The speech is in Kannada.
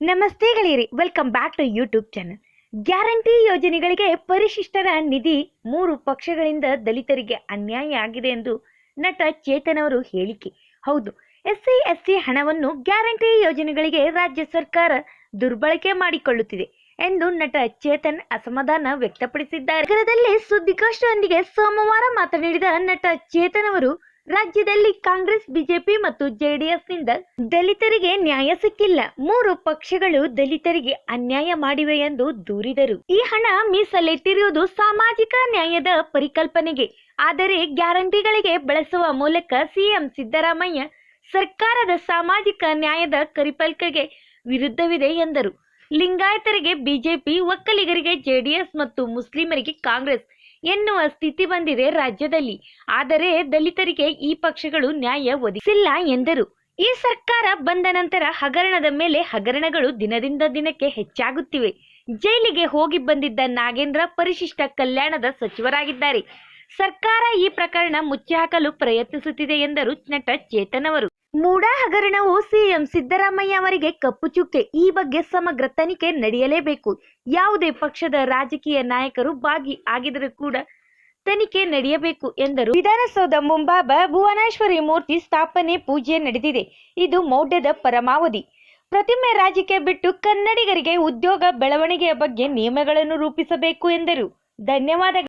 ನಮಸ್ತೆ ಗೆಳೆಯರಿ welcome back to YouTube channel guarantee ಯೋಜನೆಗಳಿಗೆ ಪರಿಶಿಷ್ಟರ ನಿಧಿ ಮೂರು ಪಕ್ಷಗಳಿಂದ ದಲಿತರಿಗೆ ಅನ್ಯಾಯ ಆಗಿದೆ ಎಂದು ನಟ ಚೇತನ್ ಅವರು ಹೇಳಿಕೆ. ಹೌದು, ಎಸ್ಸಿ ಎಸ್ಸಿ ಹಣವನ್ನು ಗ್ಯಾರಂಟಿ ಯೋಜನೆಗಳಿಗೆ ರಾಜ್ಯ ಸರ್ಕಾರ ದುರ್ಬಳಕೆ ಮಾಡಿಕೊಳ್ಳುತ್ತಿದೆ ಎಂದು ನಟ ಚೇತನ್ ಅಸಮಾಧಾನ ವ್ಯಕ್ತಪಡಿಸಿದ್ದಾರೆ. ನಗರದಲ್ಲಿ ಸುದ್ದಿಗೋಷ್ಠಿಯೊಂದಿಗೆ ಸೋಮವಾರ ಮಾತನಾಡಿದ ನಟ ಚೇತನ್ ಅವರು ರಾಜ್ಯದಲ್ಲಿ ಕಾಂಗ್ರೆಸ್, ಬಿಜೆಪಿ ಮತ್ತು ಜೆಡಿಎಸ್ನಿಂದ ದಲಿತರಿಗೆ ನ್ಯಾಯ ಸಿಕ್ಕಿಲ್ಲ. ಮೂರು ಪಕ್ಷಗಳು ದಲಿತರಿಗೆ ಅನ್ಯಾಯ ಮಾಡಿವೆ ಎಂದು ದೂರಿದರು. ಈ ಹಣ ಮೀಸಲಿಟ್ಟಿರುವುದು ಸಾಮಾಜಿಕ ನ್ಯಾಯದ ಪರಿಕಲ್ಪನೆಗೆ, ಆದರೆ ಗ್ಯಾರಂಟಿಗಳಿಗೆ ಬಳಸುವ ಮೂಲಕ ಸಿಎಂ ಸಿದ್ದರಾಮಯ್ಯ ಸರ್ಕಾರದ ಸಾಮಾಜಿಕ ನ್ಯಾಯದ ಪರಿಕಲ್ಪನೆಗೆ ವಿರುದ್ಧವಿದೆ ಎಂದರು. ಲಿಂಗಾಯತರಿಗೆ ಬಿಜೆಪಿ, ಒಕ್ಕಲಿಗರಿಗೆ ಜೆಡಿಎಸ್ ಮತ್ತು ಮುಸ್ಲಿಮರಿಗೆ ಕಾಂಗ್ರೆಸ್ ಎನ್ನುವ ಸ್ಥಿತಿ ಬಂದಿದೆ ರಾಜ್ಯದಲ್ಲಿ. ಆದರೆ ದಲಿತರಿಗೆ ಈ ಪಕ್ಷಗಳು ನ್ಯಾಯ ಒದಗಿಸಿಲ್ಲ ಎಂದರು. ಈ ಸರ್ಕಾರ ಬಂದ ನಂತರ ಹಗರಣದ ಮೇಲೆ ಹಗರಣಗಳು ದಿನದಿಂದ ದಿನಕ್ಕೆ ಹೆಚ್ಚಾಗುತ್ತಿವೆ. ಜೈಲಿಗೆ ಹೋಗಿ ಬಂದಿದ್ದ ನಾಗೇಂದ್ರ ಪರಿಶಿಷ್ಟ ಕಲ್ಯಾಣದ ಸಚಿವರಾಗಿದ್ದಾರೆ. ಸರ್ಕಾರ ಈ ಪ್ರಕರಣ ಮುಚ್ಚಿಹಾಕಲು ಪ್ರಯತ್ನಿಸುತ್ತಿದೆ ಎಂದರು ನಟ ಚೇತನ್ ಅವರು. ಮೂಡಾ ಹಗರಣವು ಸಿಎಂ ಸಿದ್ದರಾಮಯ್ಯ ಅವರಿಗೆ ಕಪ್ಪು ಚುಕ್ಕೆ. ಈ ಬಗ್ಗೆ ಸಮಗ್ರ ತನಿಖೆ ನಡೆಯಲೇಬೇಕು. ಯಾವುದೇ ಪಕ್ಷದ ರಾಜಕೀಯ ನಾಯಕರು ಭಾಗಿ ಆಗಿದರೂ ಕೂಡ ತನಿಖೆ ನಡೆಯಬೇಕು ಎಂದರು. ವಿಧಾನಸೌಧ ಮುಂಭಾಗ ಭುವನೇಶ್ವರಿ ಮೂರ್ತಿ ಸ್ಥಾಪನೆ ಪೂಜೆ ನಡೆದಿದೆ. ಇದು ಮೌಢ್ಯದ ಪರಮಾವಧಿ. ಪ್ರತಿಮೆ ರಾಜಕೀಯ ಬಿಟ್ಟು ಕನ್ನಡಿಗರಿಗೆ ಉದ್ಯೋಗ ಬೆಳವಣಿಗೆಯ ಬಗ್ಗೆ ನಿಯಮಗಳನ್ನು ರೂಪಿಸಬೇಕು ಎಂದರು. ಧನ್ಯವಾದಗಳು.